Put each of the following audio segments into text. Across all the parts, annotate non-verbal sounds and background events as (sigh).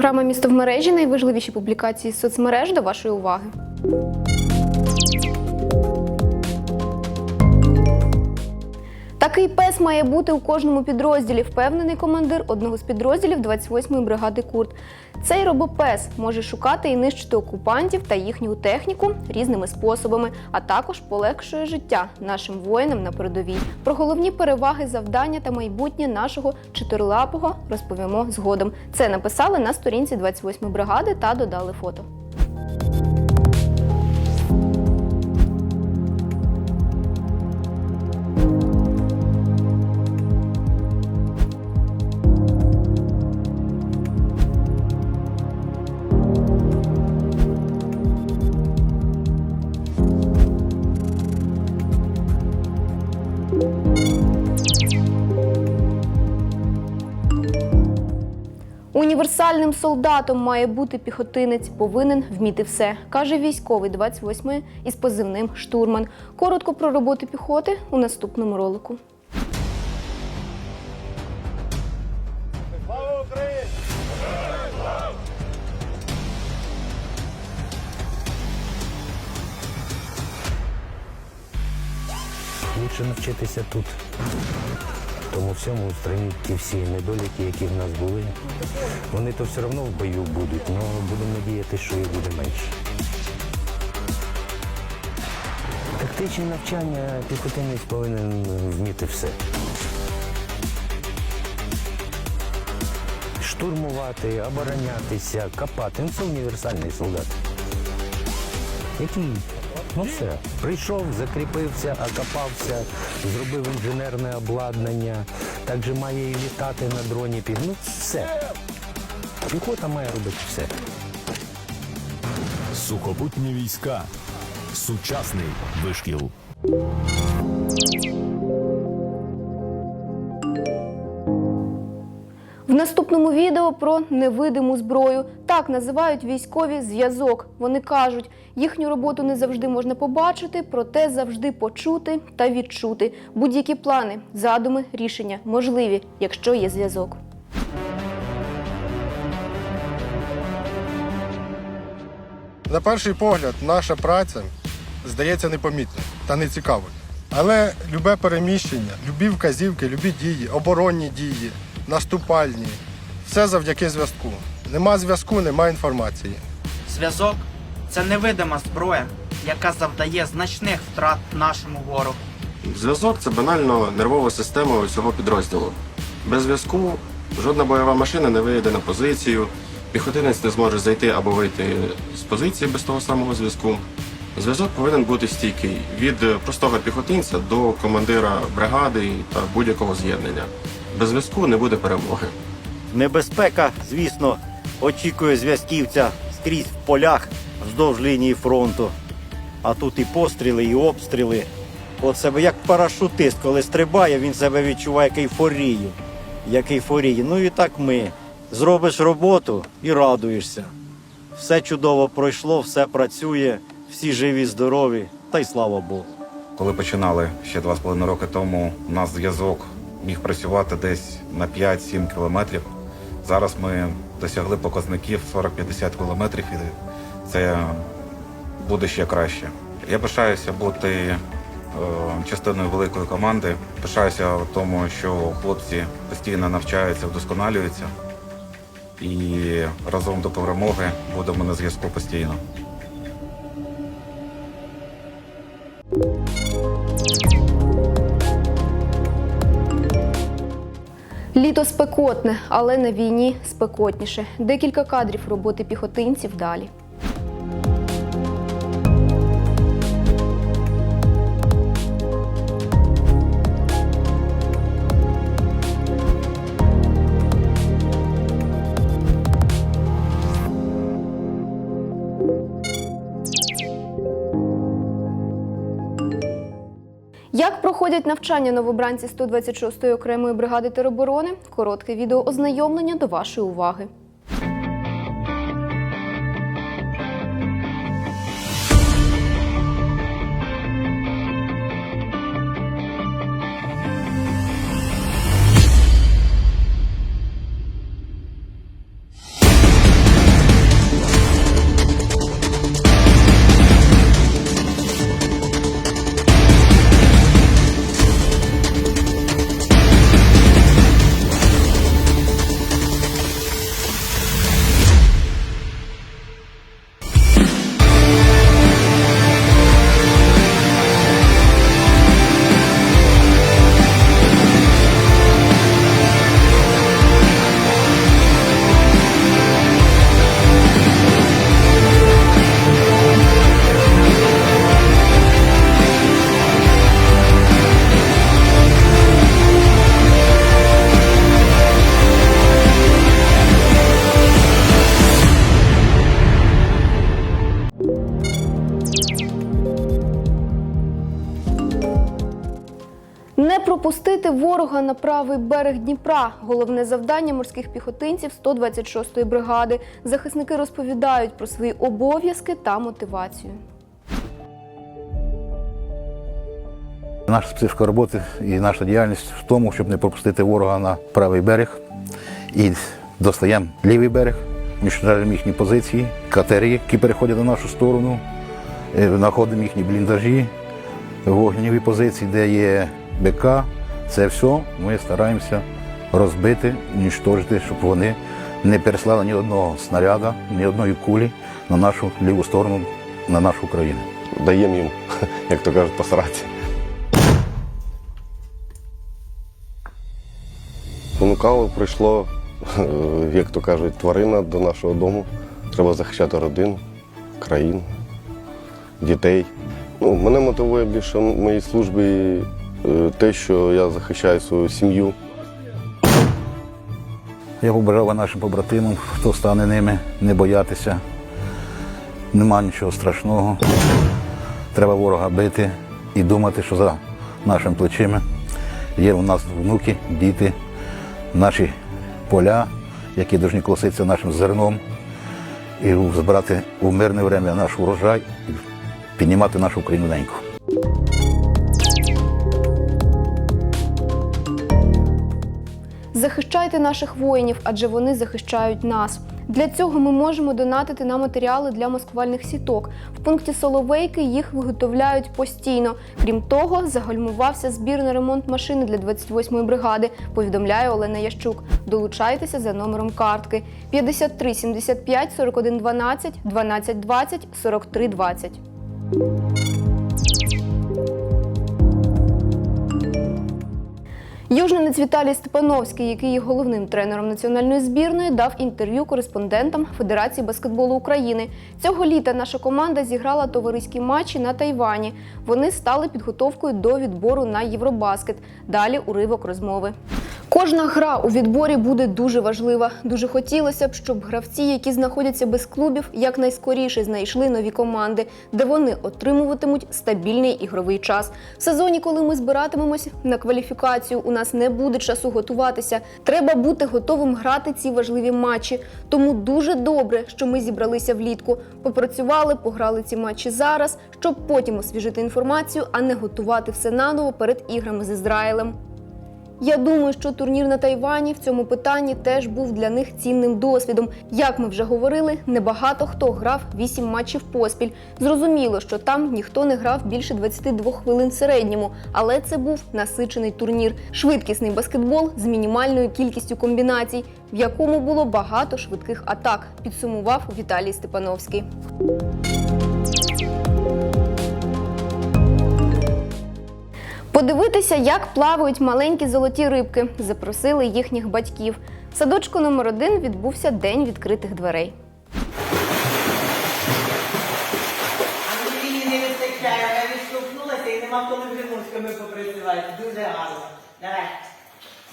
Програма Місто в мережі найважливіші публікації з соцмереж до вашої уваги. Такий пес має бути у кожному підрозділі, впевнений командир одного з підрозділів 28-ї бригади Курт. Цей робопес може шукати і нищити окупантів та їхню техніку різними способами, а також полегшує життя нашим воїнам на передовій. Про головні переваги, завдання та майбутнє нашого чотирилапого розповімо згодом. Це написали на сторінці 28-ї бригади та додали фото. Універсальним солдатом має бути піхотинець, повинен вміти все, каже військовий 28 із позивним штурман. Коротко про роботу піхоти у наступному ролику. Лучше навчитися тут. Тому всьому устранити ті всі недоліки, які в нас були. Вони то все одно в бою будуть, але будемо надіятися, що їх буде менше. Тактичне навчання піхотинець повинен вміти все. Штурмувати, оборонятися, копати. Це універсальний солдат. Який? Ну все. Прийшов, закріпився, окопався, зробив інженерне обладнання, також має і літати на дроні. під. Ну все. Піхота має робити все. Сухопутні війська. Сучасний вишкіл. В наступному відео про невидиму зброю. Так називають військові зв'язок. Вони кажуть, їхню роботу не завжди можна побачити, проте завжди почути та відчути. Будь-які плани, задуми, рішення можливі, якщо є зв'язок. На перший погляд, наша праця здається непомітною та нецікавою. Але любе переміщення, любі вказівки, любі дії, оборонні дії, наступальні все завдяки зв'язку. Нема зв'язку, нема інформації. Зв'язок це невидима зброя, яка завдає значних втрат нашому ворогу. Зв'язок це банально нервова система усього підрозділу. Без зв'язку жодна бойова машина не вийде на позицію, піхотинець не зможе зайти або вийти з позиції без того самого зв'язку. Зв'язок повинен бути стійкий від простого піхотинця до командира бригади та будь-якого з'єднання. Без зв'язку не буде перемоги. Небезпека, звісно, очікує зв'язківця скрізь в полях вздовж лінії фронту. А тут і постріли, і обстріли. От себе як парашутист, коли стрибає, він себе відчуває як ейфорію. Як ейфорію. Ну і так ми. Зробиш роботу і радуєшся. Все чудово пройшло, все працює, всі живі, здорові, та й слава Богу. Коли починали ще два з половиною роки тому, у нас зв'язок міг працювати десь на 5-7 кілометрів. Зараз ми досягли показників 40-50 кілометрів, і це буде ще краще. Я пишаюся бути е, частиною великої команди. Пишаюся в тому, що хлопці постійно навчаються, вдосконалюються. І разом до перемоги будемо на зв'язку постійно. Літо спекотне, але на війні спекотніше. Декілька кадрів роботи піхотинців далі. Як проходять навчання новобранці 126-ї окремої бригади тероборони? Коротке відео ознайомлення до вашої уваги. Не пропустити ворога на правий берег Дніпра головне завдання морських піхотинців 126-ї бригади. Захисники розповідають про свої обов'язки та мотивацію. Наша специфіка роботи і наша діяльність в тому, щоб не пропустити ворога на правий берег і достаємо лівий берег, між їхні позиції, катери, які переходять на нашу сторону знаходимо їхні бліндажі, вогневі позиції, де є БК. Це все ми стараємося розбити, унічтожити, щоб вони не переслали ні одного снаряда, ні одної кулі на нашу ліву сторону, на нашу Україну. даємо їм, (laughs) як то кажуть, посрати. Спонукало прийшло, е, (laughs) як то кажуть, тварина до нашого дому. Треба захищати родину, країну, дітей. Ну, мене мотивує більше в моїй службі е, те, що я захищаю свою сім'ю. Я побажав нашим побратимам, хто стане ними, не боятися. Нема нічого страшного. Треба ворога бити і думати, що за нашим плечима є у нас внуки, діти, наші поля, які повинні колоситися нашим зерном і збирати у мирне время наш урожай піднімати нашу Україну неньку. Захищайте наших воїнів, адже вони захищають нас. Для цього ми можемо донатити на матеріали для маскувальних сіток. В пункті Соловейки їх виготовляють постійно. Крім того, загальмувався збір на ремонт машини для 28-ї бригади. Повідомляє Олена Ящук. Долучайтеся за номером картки 53 75 41 12 12 20 43 20. Южненець Віталій Степановський, який є головним тренером національної збірної, дав інтерв'ю кореспондентам Федерації баскетболу України. Цього літа наша команда зіграла товариські матчі на Тайвані. Вони стали підготовкою до відбору на Євробаскет. Далі уривок розмови. Кожна гра у відборі буде дуже важлива. Дуже хотілося б, щоб гравці, які знаходяться без клубів, якнайскоріше знайшли нові команди, де вони отримуватимуть стабільний ігровий час. В сезоні, коли ми збиратимемось на кваліфікацію, у нас не буде часу готуватися. Треба бути готовим грати ці важливі матчі. Тому дуже добре, що ми зібралися влітку. Попрацювали, пограли ці матчі зараз, щоб потім освіжити інформацію, а не готувати все наново перед іграми з Ізраїлем. Я думаю, що турнір на Тайвані в цьому питанні теж був для них цінним досвідом. Як ми вже говорили, небагато хто грав 8 матчів поспіль. Зрозуміло, що там ніхто не грав більше 22 хвилин середньому, але це був насичений турнір, швидкісний баскетбол з мінімальною кількістю комбінацій, в якому було багато швидких атак. Підсумував Віталій Степановський. Подивитися, як плавають маленькі золоті рибки, запросили їхніх батьків. В садочку номер 1 відбувся день відкритих дверей. Попрацювати. Дуже гарно. Давай.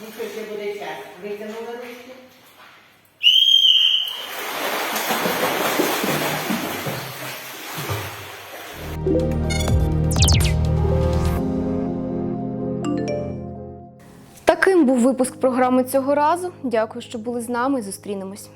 Нічого ще буде час. Витягнула ручки. Таким був випуск програми цього разу. Дякую, що були з нами. Зустрінемось.